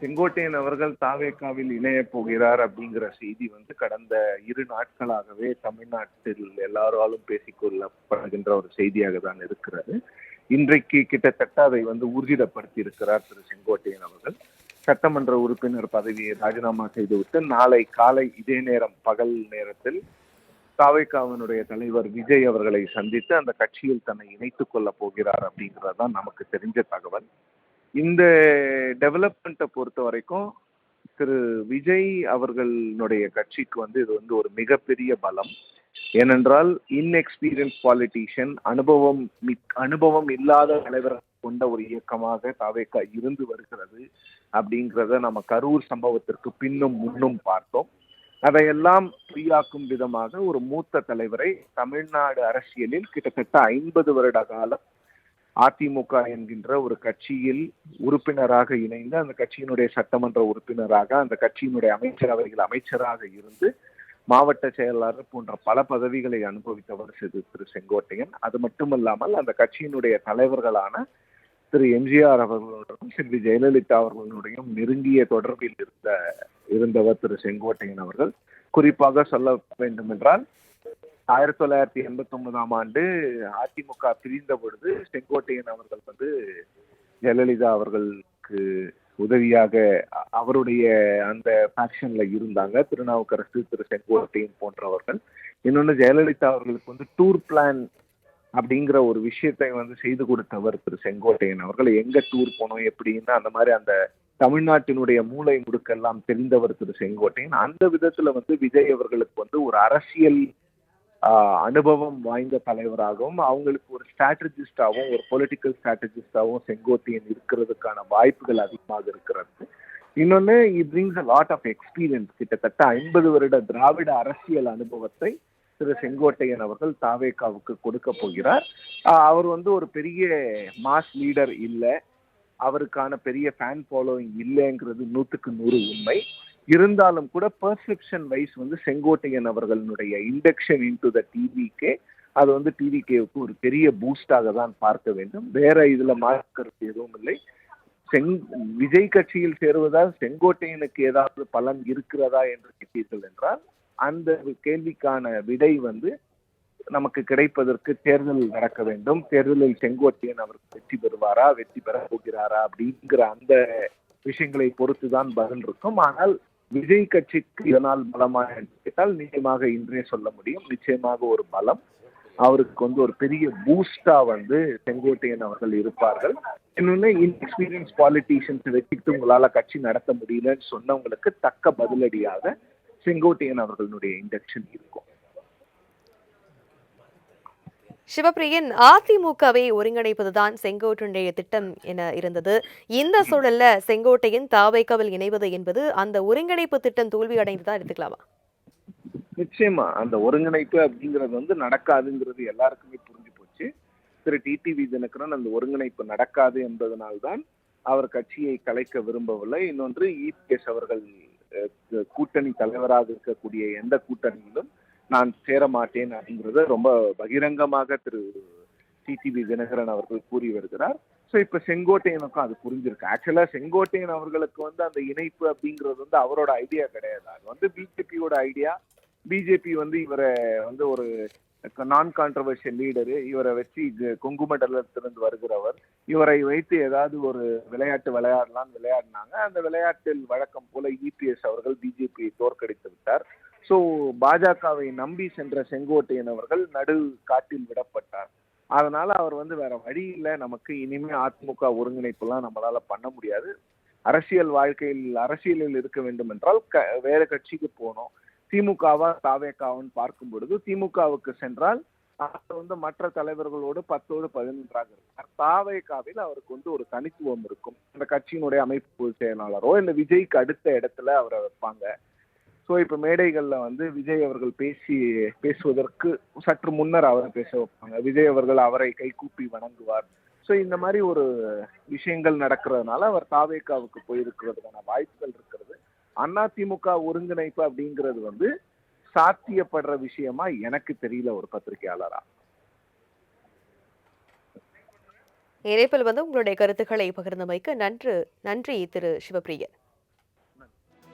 செங்கோட்டையன் அவர்கள் தாவேக்காவில் இணைய போகிறார் அப்படிங்கிற செய்தி வந்து கடந்த இரு நாட்களாகவே தமிழ்நாட்டில் எல்லாராலும் பேசிக்கொள்ளப்படுகின்ற ஒரு செய்தியாக தான் இருக்கிறது. இன்றைக்கு கிட்டத்தட்ட அதை வந்து ஊர்ஜிதப்படுத்தி இருக்கிறார் திரு செங்கோட்டையன் அவர்கள். சட்டமன்ற உறுப்பினர் பதவியை ராஜினாமா செய்துவிட்டு நாளை காலை இதே நேரம் பகல் நேரத்தில் தாவேக்காவினுடைய தலைவர் விஜய் அவர்களை சந்தித்து அந்த கட்சியில் தன்னை இணைத்துக் கொள்ள போகிறார் அப்படிங்கிறது தான் நமக்கு தெரிஞ்ச தகவல். இந்த டெவலப்மெண்ட்டை பொறுத்த வரைக்கும் திரு விஜய் அவர்களுடைய கட்சிக்கு வந்து இது வந்து ஒரு மிகப்பெரிய பலம். ஏனென்றால் இன்எக்ஸ்பீரியன்ஸ் பாலிட்டிஷியன் அனுபவம் மிக் அனுபவம் இல்லாத தலைவர் கொண்ட ஒரு இயக்கமாக தாவேக்கா இருந்து வருகிறது அப்படிங்கிறத நம்ம கரூர் சம்பவத்திற்கு பின்னும் முன்னும் பார்த்தோம். அதையெல்லாம் பொய்யாக்கும் விதமாக ஒரு மூத்த தலைவரை தமிழ்நாடு அரசியலில் கிட்டத்தட்ட ஐம்பது வருட காலம் அதிமுக என்கின்ற ஒரு கட்சியில் உறுப்பினராக இணைந்து அந்த கட்சியினுடைய சட்டமன்ற உறுப்பினராக அந்த கட்சியினுடைய அமைச்சரவைகள் அமைச்சராக இருந்து மாவட்ட செயலாளர் போன்ற பல பதவிகளை அனுபவித்தவர் திரு திரு செங்கோட்டையன். அது மட்டுமல்லாமல் அந்த கட்சியினுடைய தலைவர்களான திரு எம்ஜிஆர் அவர்களுடனும் செல்வி ஜெயலலிதா அவர்களுடையும் நெருங்கிய தொடர்பில் இருந்த இருந்தவர் திரு செங்கோட்டையன் அவர்கள். குறிப்பாக சொல்ல வேண்டும் என்றால் ஆயிரத்தி தொள்ளாயிரத்தி எண்பத்தி ஒன்பதாம் ஆண்டு அதிமுக பிரிந்த பொழுது செங்கோட்டையன் அவர்கள் வந்து ஜெயலலிதா அவர்களுக்கு உதவியாக அவருடைய அந்த ஃபேக்ஷன்ல இருந்தாங்க. திருநாவுக்கரசு திரு செங்கோட்டையன் போன்றவர்கள். இன்னொன்று ஜெயலலிதா அவர்களுக்கு வந்து டூர் பிளான் அப்படிங்கிற ஒரு விஷயத்தை வந்து செய்து கொடுத்தவர் திரு செங்கோட்டையன் அவர்கள். எங்க டூர் போனோம் எப்படின்னு அந்த மாதிரி அந்த தமிழ்நாட்டினுடைய மூளை முடுக்கெல்லாம் தெரிந்தவர் திரு செங்கோட்டையன். அந்த விதத்துல வந்து விஜய் அவர்களுக்கு வந்து ஒரு அரசியல் அனுபவம் வாய்ந்த தலைவராகவும் அவங்களுக்கு ஒரு ஸ்ட்ராட்டஜிஸ்டாகவும் ஒரு பொலிட்டிக்கல் ஸ்ட்ராட்டஜிஸ்டாகவும் செங்கோட்டையன் இருக்கிறதுக்கான வாய்ப்புகள் அதிகமாக இருக்கிறது. இன்னொன்று he brings a lot of experience கிட்டத்தட்ட ஐம்பது வருட திராவிட அரசியல் அனுபவத்தை திரு செங்கோட்டையன் அவர்கள் தாவேக்காவுக்கு கொடுக்க போகிறார். அவர் வந்து ஒரு பெரிய மாஸ் லீடர் இல்லை. அவருக்கான பெரிய ஃபேன் ஃபாலோவிங் இல்லைங்கிறது நூற்றுக்கு நூறு உண்மை. இருந்தாலும் கூட பர்செப்ஷன் வைஸ் வந்து செங்கோட்டையன் அவர்களுடைய இண்டக்ஷன் இன்டு த டிவிக்கே அது வந்து டிவிகேவுக்கு ஒரு பெரிய பூஸ்டாக தான் பார்க்க வேண்டும். வேற இதுல மாற்றுக்கிறது எதுவும் இல்லை. செங் விஜய் கட்சியில் சேருவதால் செங்கோட்டையனுக்கு ஏதாவது பலன் இருக்கிறதா என்று கேட்டீர்கள் என்றால் அந்த கேள்விக்கான விடை வந்து நமக்கு கிடைப்பதற்கு தேர்தல் நடக்க வேண்டும். தேர்தலில் செங்கோட்டையன் அவர் வெற்றி பெறுவாரா வெற்றி பெற போகிறாரா அப்படிங்கிற அந்த விஷயங்களை பொறுத்து தான் பதில் இருக்கும். ஆனால் விஜய் கட்சிக்கு இதனால் பலமா என்று கேட்டால் நிச்சயமாக இன்றே சொல்ல முடியும். நிச்சயமாக ஒரு பலம். அவருக்கு வந்து ஒரு பெரிய பூஸ்டா வந்து செங்கோட்டையன் அவர்கள் இருப்பார்கள். இன்னொன்னு இன்எக்ஸ்பீரியன்ஸ் பாலிட்டிஷியன்ஸ் வச்சுக்கிட்டு உங்களால கட்சி நடத்த முடியலன்னு சொன்னவங்களுக்கு தக்க பதிலடியாக செங்கோட்டையன் அவர்களுடைய இண்டக்ஷன் இருக்கும். சிவப்பிரியன் அதிமுகவை ஒருங்கிணைப்பதுதான் செங்கோட்டையுடைய திட்டம் என இருந்தது. இந்த சூழல்ல செங்கோட்டையின் தாவைக்காவில் இணைவது என்பது அந்த ஒருங்கிணைப்பு திட்டம் தோல்வி அடைந்துதான் எடுத்துக்கலாமா? நிச்சயமா. அந்த ஒருங்கிணைப்பு அப்படிங்கிறது வந்து நடக்காதுங்கிறது எல்லாருக்குமே புரிஞ்சு போச்சு. திரு. டிடிவி தினகரன் அந்த ஒருங்கிணைப்பு நடக்காது என்பதனால்தான் அவர் கட்சியை கலைக்க விரும்பவில்லை. இன்னொன்று இபிஎஸ் அவர்கள் கூட்டணி தலைவராக இருக்கக்கூடிய எந்த கூட்டணியிலும் நான் சேர மாட்டேன் அப்படிங்கறத ரொம்ப பகிரங்கமாக திரு டிடிவி தினகரன் அவர்கள் கூறி வருகிறார். ஸோ இப்போ செங்கோட்டையனுக்கும் அது புரிஞ்சிருக்கு. ஆக்சுவலாக செங்கோட்டையன் அவர்களுக்கு வந்து அந்த இணைப்பு அப்படிங்கிறது வந்து அவரோட ஐடியா கிடையாது. அது வந்து பிஜேபியோட ஐடியா பிஜேபி வந்து இவரை வந்து ஒரு நான் கான்ட்ரவர்ஷியல் லீடரு இவரை வச்சு இது கொங்கு மண்டலத்திலிருந்து வருகிறவர். இவரை வைத்து ஏதாவது ஒரு விளையாட்டு விளையாடலாம்னு விளையாடினாங்க. அந்த விளையாட்டில் வழக்கம் போல இபிஎஸ் அவர்கள் பிஜேபியை தோற்கடித்து விட்டார். ஸோ பாஜகவை நம்பி சென்ற செங்கோட்டையன் அவர்கள் நடு காட்டில் விடப்பட்டார். அதனால அவர் வந்து வேற வழி இல்லை. நமக்கு இனிமே அதிமுக ஒருங்கிணைப்புலாம் நம்மளால பண்ண முடியாது. அரசியல் வாழ்க்கையில் அரசியலில் இருக்க வேண்டும் என்றால் க வேற கட்சிக்கு போனோம் திமுகவா தாவேக்காவன்னு பார்க்கும் பொழுது திமுகவுக்கு சென்றால் அவர் வந்து மற்ற தலைவர்களோடு பத்தோடு பதினொன்றாக இருக்கார் தாவேக்காவில் அவருக்கு வந்து ஒரு தனித்துவம் இருக்கும். அந்த கட்சியினுடைய அமைப்பு செயலாளரோ இல்லை விஜய்க்கு அடுத்த இடத்துல அவரை வைப்பாங்க. ஸோ இப்போ மேடைகளில் வந்து விஜய் அவர்கள் பேசி பேசுவதற்கு சற்று முன்னர் அவரை பேச வைப்பாங்க. விஜய் அவர்கள் அவரை கைகூப்பி வணங்குவார். ஸோ இந்த மாதிரி ஒரு விஷயங்கள் நடக்கிறதுனால அவர் தாவேக்காவுக்கு போயிருக்கிறதுக்கான வாய்ப்புகள் இருக்கிறது. அதிமுக ஒருங்கிணைப்பு அப்படிங்கிறது வந்து சாத்தியப்படுற விஷயமா எனக்கு தெரியல ஒரு பத்திரிகையாளரா. இணைப்பில் வந்து உங்களுடைய கருத்துக்களை பகிர்ந்தமைக்கு நன்று நன்றி திரு சிவபிரியன்